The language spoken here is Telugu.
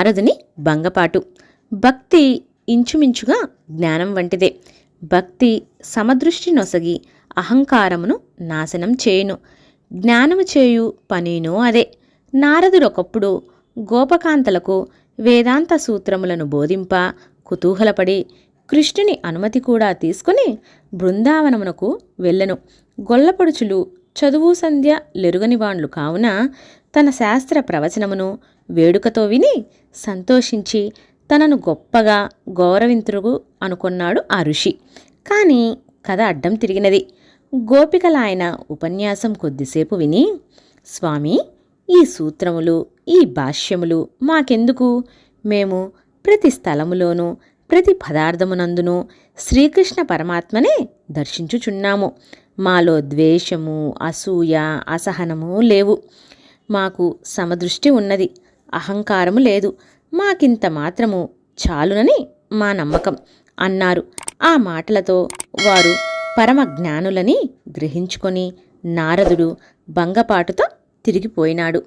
నారదుని భంగపాటు. భక్తి ఇంచుమించుగా జ్ఞానం వంటిదే. భక్తి సమదృష్టి నొసగి అహంకారమును నాశనం చేయును. జ్ఞానము చేయు పనినో అదే. నారదుడొకప్పుడు గోపకాంతలకు వేదాంత సూత్రములను బోధింప కుతూహలపడి కృష్ణుని అనుమతి కూడా తీసుకుని బృందావనమునకు వెళ్ళను. గొల్లపొడుచులు చదువు సంధ్య లెరుగనివాండ్లు కావున తన శాస్త్ర ప్రవచనమును వేడుకతో విని సంతోషించి తనను గొప్పగా గౌరవింతురుగు అనుకున్నాడు ఆ ఋషి. కానీ కథ అడ్డం తిరిగినది. గోపికలాయన ఉపన్యాసం కొద్దిసేపు విని స్వామి ఈ సూత్రములు ఈ భాష్యములు మాకెందుకు? మేము ప్రతి స్థలములోనూ ప్రతి పదార్థమునందును శ్రీకృష్ణ పరమాత్మనే దర్శించుచున్నాము. మాలో ద్వేషము అసూయ అసహనము లేవు. మాకు సమదృష్టి ఉన్నది. అహంకారము లేదు. మాకింత మాత్రము చాలునని మా నమ్మకం అన్నారు. ఆ మాటలతో వారు పరమ జ్ఞానులని గ్రహించుకొని నారదుడు భంగపాటుతో తిరిగిపోయినాడు.